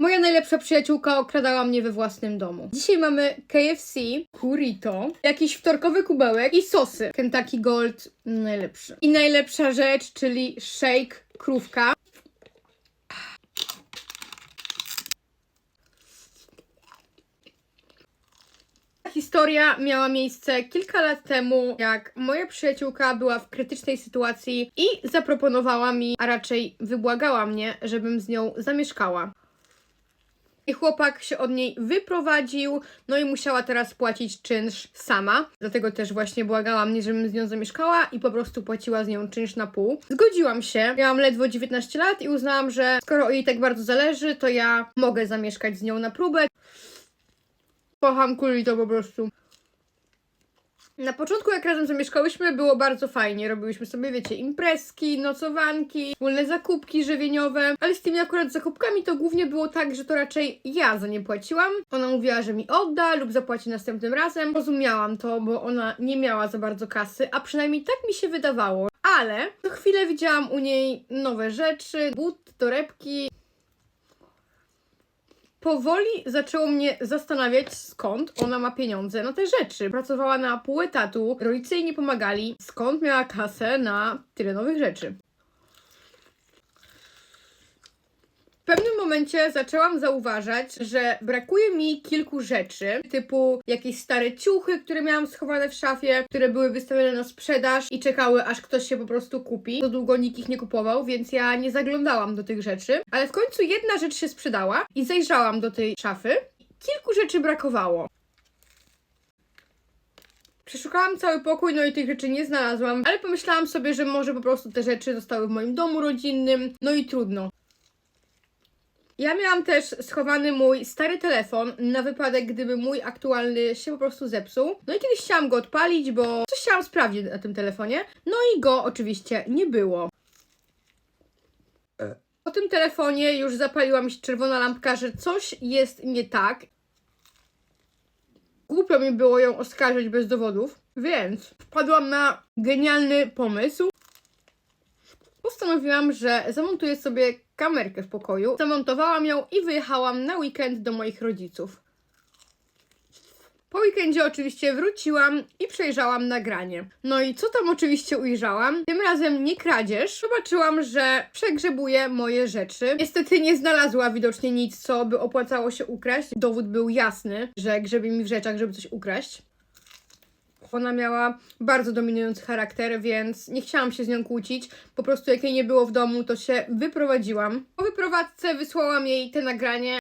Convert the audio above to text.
Moja najlepsza przyjaciółka okradała mnie we własnym domu. Dzisiaj mamy KFC, burrito, jakiś wtorkowy kubełek i sosy. Kentucky Gold najlepszy. I najlepsza rzecz, czyli shake krówka. Historia miała miejsce kilka lat temu, jak moja przyjaciółka była w krytycznej sytuacji i zaproponowała mi, a raczej wybłagała mnie, żebym z nią zamieszkała. I chłopak się od niej wyprowadził, no i musiała teraz płacić czynsz sama. Dlatego też właśnie błagała mnie, żebym z nią zamieszkała i po prostu płaciła z nią czynsz na pół. Zgodziłam się. Miałam ledwo 19 lat i uznałam, że skoro jej tak bardzo zależy, to ja mogę zamieszkać z nią na próbę. Kocham to po prostu. Na początku, jak razem zamieszkałyśmy, było bardzo fajnie. Robiłyśmy sobie, wiecie, imprezki, nocowanki, wspólne zakupki żywieniowe, ale z tymi akurat zakupkami to głównie było tak, że to raczej ja za nie płaciłam. Ona mówiła, że mi odda lub zapłaci następnym razem. Rozumiałam to, bo ona nie miała za bardzo kasy, a przynajmniej tak mi się wydawało. Ale co chwilę widziałam u niej nowe rzeczy, but, torebki, powoli zaczęło mnie zastanawiać, skąd ona ma pieniądze na te rzeczy. Pracowała na pół etatu, rodzice jej nie pomagali, skąd miała kasę na tyle nowych rzeczy. W pewnym momencie zaczęłam zauważać, że brakuje mi kilku rzeczy, typu jakieś stare ciuchy, które miałam schowane w szafie, które były wystawione na sprzedaż i czekały, aż ktoś się po prostu kupi. Za długo nikt ich nie kupował, więc ja nie zaglądałam do tych rzeczy. Ale w końcu jedna rzecz się sprzedała i zajrzałam do tej szafy. Kilku rzeczy brakowało. Przeszukałam cały pokój, no i tych rzeczy nie znalazłam, ale pomyślałam sobie, że może po prostu te rzeczy zostały w moim domu rodzinnym, no i trudno. Ja miałam też schowany mój stary telefon na wypadek, gdyby mój aktualny się po prostu zepsuł. No i kiedyś chciałam go odpalić, bo coś chciałam sprawdzić na tym telefonie. No i go oczywiście nie było. Po tym telefonie już zapaliła mi się czerwona lampka, że coś jest nie tak. Głupio mi było ją oskarżyć bez dowodów, więc wpadłam na genialny pomysł. Postanowiłam, że zamontuję sobie kamerkę w pokoju. Zamontowałam ją i wyjechałam na weekend do moich rodziców. Po weekendzie oczywiście wróciłam i przejrzałam nagranie. No i co tam oczywiście ujrzałam? Tym razem nie kradzież. Zobaczyłam, że przegrzebuje moje rzeczy. Niestety nie znalazła widocznie nic, co by opłacało się ukraść. Dowód był jasny, że grzebie mi w rzeczach, żeby coś ukraść. Ona miała bardzo dominujący charakter, więc nie chciałam się z nią kłócić. Po prostu jak jej nie było w domu, to się wyprowadziłam. Po wyprowadzce wysłałam jej te nagranie